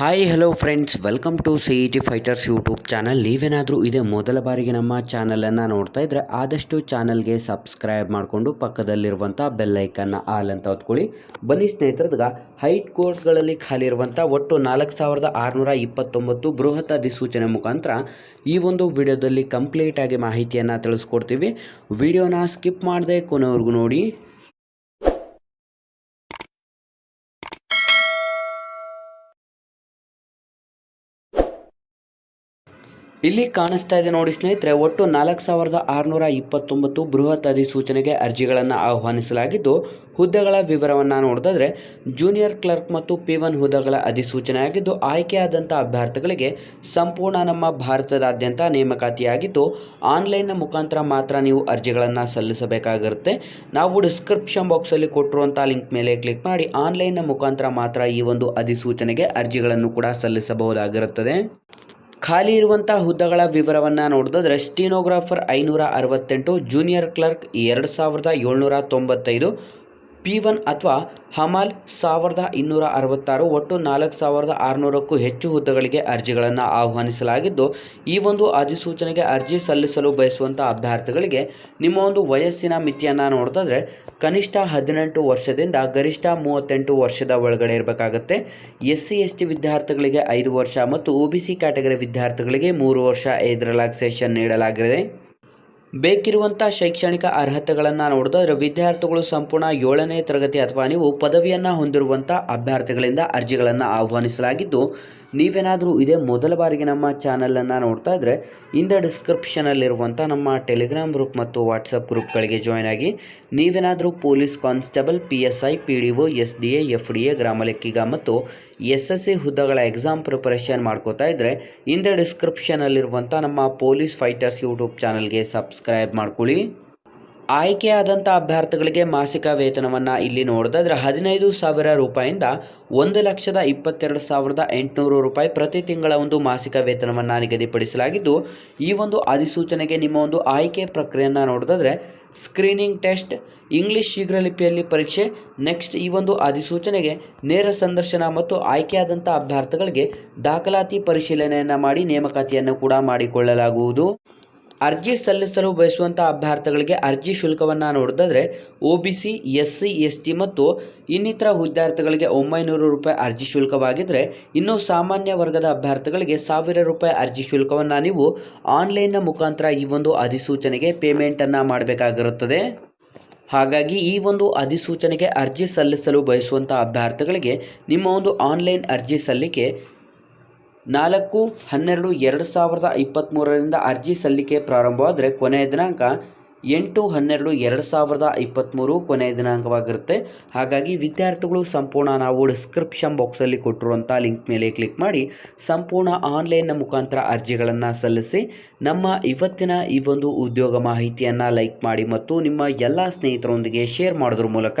Hi hello friends welcome to C E T fighters YouTube channel ನೀವೇನಾದರೂ ಇದೇ ಮೊದಲ ಬಾರಿಗೆ ನಮ್ಮ ಚಾನಲನ್ನು ನೋಡ್ತಾ ಇದ್ದರೆ ಆದಷ್ಟು ಚಾನಲ್ಗೆ ಸಬ್ಸ್ಕ್ರೈಬ್ ಮಾಡಿಕೊಂಡು ಪಕ್ಕದಲ್ಲಿರುವಂಥ ಬೆಲ್ಲೈಕನ್ನ ಆಲ್ ಅಂತ ಹೊತ್ಕೊಳ್ಳಿ. ಬನ್ನಿ ಸ್ನೇಹಿತರದಾಗ ಹೈಟ್ ಕೋರ್ಟ್ಗಳಲ್ಲಿ ಖಾಲಿ ಇರುವಂಥ ಒಟ್ಟು ನಾಲ್ಕು ಸಾವಿರದ ಆರುನೂರ ಇಪ್ಪತ್ತೊಂಬತ್ತು ಬೃಹತ್ ಅಧಿಸೂಚನೆ ಮುಖಾಂತರ ಈ ಒಂದು ವಿಡಿಯೋದಲ್ಲಿ ಕಂಪ್ಲೀಟಾಗಿ ಮಾಹಿತಿಯನ್ನು ತಿಳಿಸ್ಕೊಡ್ತೀವಿ. ವಿಡಿಯೋನ ಸ್ಕಿಪ್ ಮಾಡದೆ ಕೊನೆವರೆಗೂ ನೋಡಿ. ಇಲ್ಲಿ ಕಾಣಿಸ್ತಾ ಇದೆ ನೋಡಿ ಸ್ನೇಹಿತರೆ, ಒಟ್ಟು ನಾಲ್ಕು ಸಾವಿರದ ಆರುನೂರ ಇಪ್ಪತ್ತೊಂಬತ್ತು ಬೃಹತ್ ಅಧಿಸೂಚನೆಗೆ ಅರ್ಜಿಗಳನ್ನು ಆಹ್ವಾನಿಸಲಾಗಿದ್ದು, ಹುದ್ದೆಗಳ ವಿವರವನ್ನು ನೋಡಿದ್ರೆ ಜೂನಿಯರ್ ಕ್ಲರ್ಕ್ ಮತ್ತು ಪಿ ಒನ್ ಹುದ್ದೆಗಳ ಅಧಿಸೂಚನೆ ಆಗಿದ್ದು ಆಯ್ಕೆಯಾದಂಥ ಅಭ್ಯರ್ಥಿಗಳಿಗೆ ಸಂಪೂರ್ಣ ನಮ್ಮ ಭಾರತದಾದ್ಯಂತ ನೇಮಕಾತಿಯಾಗಿದ್ದು ಆನ್ಲೈನ್ನ ಮುಖಾಂತರ ಮಾತ್ರ ನೀವು ಅರ್ಜಿಗಳನ್ನು ಸಲ್ಲಿಸಬೇಕಾಗಿರುತ್ತೆ. ನಾವು ಡಿಸ್ಕ್ರಿಪ್ಷನ್ ಬಾಕ್ಸಲ್ಲಿ ಕೊಟ್ಟಿರುವಂಥ ಲಿಂಕ್ ಮೇಲೆ ಕ್ಲಿಕ್ ಮಾಡಿ ಆನ್ಲೈನ್ನ ಮುಖಾಂತರ ಮಾತ್ರ ಈ ಒಂದು ಅಧಿಸೂಚನೆಗೆ ಅರ್ಜಿಗಳನ್ನು ಕೂಡ ಸಲ್ಲಿಸಬಹುದಾಗಿರುತ್ತದೆ. ಖಾಲಿ ಇರುವಂಥ ಹುದ್ದೆಗಳ ವಿವರವನ್ನು ನೋಡಿದ್ರೆ ಸ್ಟೀನೋಗ್ರಾಫರ್ ಐನೂರ ಅರವತ್ತೆಂಟು ಜೂನಿಯರ್ ಕ್ಲರ್ಕ್ ಎರಡು ಸಾವಿರದ ಏಳ್ನೂರ ತೊಂಬತ್ತೈದು ಪಿ ಒನ್ ಅಥವಾ ಹಮಾಲ್ ಸಾವಿರದ ಇನ್ನೂರ ಅರವತ್ತಾರು ಒಟ್ಟು ನಾಲ್ಕು ಸಾವಿರದ ಆರುನೂರಕ್ಕೂ ಹೆಚ್ಚು ಹುದ್ದೆಗಳಿಗೆ ಅರ್ಜಿಗಳನ್ನು ಆಹ್ವಾನಿಸಲಾಗಿದ್ದು, ಈ ಒಂದು ಅಧಿಸೂಚನೆಗೆ ಅರ್ಜಿ ಸಲ್ಲಿಸಲು ಬಯಸುವಂಥ ಅಭ್ಯರ್ಥಿಗಳಿಗೆ ನಿಮ್ಮ ಒಂದು ವಯಸ್ಸಿನ ಮಿತಿಯನ್ನು ನೋಡಿದ್ರೆ ಕನಿಷ್ಠ ಹದಿನೆಂಟು ವರ್ಷದಿಂದ ಗರಿಷ್ಠ ಮೂವತ್ತೆಂಟು ವರ್ಷದ ಒಳಗಡೆ ಇರಬೇಕಾಗತ್ತೆ. ಎಸ್ ಸಿ ಎಸ್ ಟಿ ವಿದ್ಯಾರ್ಥಿಗಳಿಗೆ ಐದು ವರ್ಷ ಮತ್ತು ಒ ಬಿ ಸಿ ಕ್ಯಾಟಗರಿ ವಿದ್ಯಾರ್ಥಿಗಳಿಗೆ ಮೂರು ವರ್ಷ ಏಜ್ ರಿಲ್ಯಾಕ್ಸೇಷನ್ ನೀಡಲಾಗಿದೆ. ಬೇಕಿರುವಂಥ ಶೈಕ್ಷಣಿಕ ಅರ್ಹತೆಗಳನ್ನು ನೋಡಿದ್ರೆ ವಿದ್ಯಾರ್ಥಿಗಳು ಸಂಪೂರ್ಣ ಏಳನೇ ತರಗತಿ ಅಥವಾ ನೀವು ಪದವಿಯನ್ನು ಹೊಂದಿರುವಂಥ ಅಭ್ಯರ್ಥಿಗಳಿಂದ ಅರ್ಜಿಗಳನ್ನು ಆಹ್ವಾನಿಸಲಾಗಿದ್ದು ನೀವೇನಾದರೂ ಇದೇ ಮೊದಲ ಬಾರಿಗೆ ನಮ್ಮ ಚಾನಲನ್ನು ನೋಡ್ತಾ ಇದ್ದರೆ ಇಂದ ಡಿಸ್ಕ್ರಿಪ್ಷನಲ್ಲಿರುವಂಥ ನಮ್ಮ ಟೆಲಿಗ್ರಾಮ್ ಗ್ರೂಪ್ ಮತ್ತು ವಾಟ್ಸಪ್ ಗ್ರೂಪ್ಗಳಿಗೆ ಜಾಯ್ನ್ ಆಗಿ, ನೀವೇನಾದರೂ police constable P S I P D O S D A F D A ಗ್ರಾಮ ಲೆಕ್ಕಿಗ ಮತ್ತು ಎಸ್ ಎಸ್ ಸಿ ಹುದ್ದೆಗಳ ಎಕ್ಸಾಮ್ ಪ್ರಿಪರೇಷನ್ ಮಾಡ್ಕೋತಾ ಇದ್ದರೆ ಇಂದ ಡಿಸ್ಕ್ರಿಪ್ಷನಲ್ಲಿರುವಂಥ ನಮ್ಮ ಪೊಲೀಸ್ ಫೈಟರ್ಸ್ ಯೂಟ್ಯೂಬ್ ಚಾನಲ್ಗೆ ಸಬ್ಸ್ಕ್ರೈಬ್ ಮಾಡ್ಕೊಳ್ಳಿ. ಆಯ್ಕೆಯಾದಂಥ ಅಭ್ಯರ್ಥಿಗಳಿಗೆ ಮಾಸಿಕ ವೇತನವನ್ನು ಇಲ್ಲಿ ನೋಡಿದ್ರೆ ಹದಿನೈದು ಸಾವಿರ ರೂಪಾಯಿಂದ ಒಂದು ಲಕ್ಷದ ಇಪ್ಪತ್ತೆರಡು ಸಾವಿರದ ಎಂಟುನೂರು ರೂಪಾಯಿ ಪ್ರತಿ ತಿಂಗಳ ಒಂದು ಮಾಸಿಕ ವೇತನವನ್ನು ನಿಗದಿಪಡಿಸಲಾಗಿದ್ದು, ಈ ಒಂದು ಅಧಿಸೂಚನೆಗೆ ನಿಮ್ಮ ಒಂದು ಆಯ್ಕೆ ಪ್ರಕ್ರಿಯೆಯನ್ನು ನೋಡಿದ್ರೆ ಸ್ಕ್ರೀನಿಂಗ್ ಟೆಸ್ಟ್ ಇಂಗ್ಲಿಷ್ ಶೀಘ್ರಲಿಪಿಯಲ್ಲಿ ಪರೀಕ್ಷೆ ನೆಕ್ಸ್ಟ್ ಈ ಒಂದು ಅಧಿಸೂಚನೆಗೆ ನೇರ ಸಂದರ್ಶನ ಮತ್ತು ಆಯ್ಕೆಯಾದಂಥ ಅಭ್ಯರ್ಥಿಗಳಿಗೆ ದಾಖಲಾತಿ ಪರಿಶೀಲನೆಯನ್ನು ಮಾಡಿ ನೇಮಕಾತಿಯನ್ನು ಕೂಡ ಮಾಡಿಕೊಳ್ಳಲಾಗುವುದು. ಅರ್ಜಿ ಸಲ್ಲಿಸಲು ಬಯಸುವಂಥ ಅಭ್ಯರ್ಥಿಗಳಿಗೆ ಅರ್ಜಿ ಶುಲ್ಕವನ್ನು ನೋಡಿದ್ರೆ O B C, S C, S T ಮತ್ತು ಇನ್ನಿತರ ವಿದ್ಯಾರ್ಥಿಗಳಿಗೆ ಒಂಬೈನೂರು ರೂಪಾಯಿ ಅರ್ಜಿ ಶುಲ್ಕವಾಗಿದ್ದರೆ ಇನ್ನು ಸಾಮಾನ್ಯ ವರ್ಗದ ಅಭ್ಯರ್ಥಿಗಳಿಗೆ ಸಾವಿರ ರೂಪಾಯಿ ಅರ್ಜಿ ಶುಲ್ಕವನ್ನು ನೀವು ಆನ್ಲೈನ್ನ ಮುಖಾಂತರ ಈ ಒಂದು ಅಧಿಸೂಚನೆಗೆ ಪೇಮೆಂಟನ್ನು ಮಾಡಬೇಕಾಗಿರುತ್ತದೆ. ಹಾಗಾಗಿ ಈ ಒಂದು ಅಧಿಸೂಚನೆಗೆ ಅರ್ಜಿ ಸಲ್ಲಿಸಲು ಬಯಸುವಂಥ ಅಭ್ಯರ್ಥಿಗಳಿಗೆ ನಿಮ್ಮ ಒಂದು ಆನ್ಲೈನ್ ಅರ್ಜಿ ಸಲ್ಲಿಕೆ ನಾಲ್ಕು, ಹನ್ನೆರಡು, ಎರಡು ಸಾವಿರದ ಇಪ್ಪತ್ತ್ಮೂರರಿಂದ ಅರ್ಜಿ ಸಲ್ಲಿಕೆ ಪ್ರಾರಂಭವಾದರೆ ಕೊನೆಯ ದಿನಾಂಕ ಎಂಟು, ಹನ್ನೆರಡು, ಎರಡು ಸಾವಿರದ ಇಪ್ಪತ್ತ್ಮೂರು ಕೊನೆಯ ದಿನಾಂಕವಾಗಿರುತ್ತೆ. ಹಾಗಾಗಿ ವಿದ್ಯಾರ್ಥಿಗಳು ಸಂಪೂರ್ಣ ನಾವು ಡಿಸ್ಕ್ರಿಪ್ಷನ್ ಬಾಕ್ಸಲ್ಲಿ ಕೊಟ್ಟಿರುವಂಥ ಲಿಂಕ್ ಮೇಲೆ ಕ್ಲಿಕ್ ಮಾಡಿ ಸಂಪೂರ್ಣ ಆನ್ಲೈನ್ನ ಮುಖಾಂತರ ಅರ್ಜಿಗಳನ್ನು ಸಲ್ಲಿಸಿ ನಮ್ಮ ಇವತ್ತಿನ ಈ ಒಂದು ಉದ್ಯೋಗ ಮಾಹಿತಿಯನ್ನು ಲೈಕ್ ಮಾಡಿ ಮತ್ತು ನಿಮ್ಮ ಎಲ್ಲ ಸ್ನೇಹಿತರೊಂದಿಗೆ ಶೇರ್ ಮಾಡೋದ್ರ ಮೂಲಕ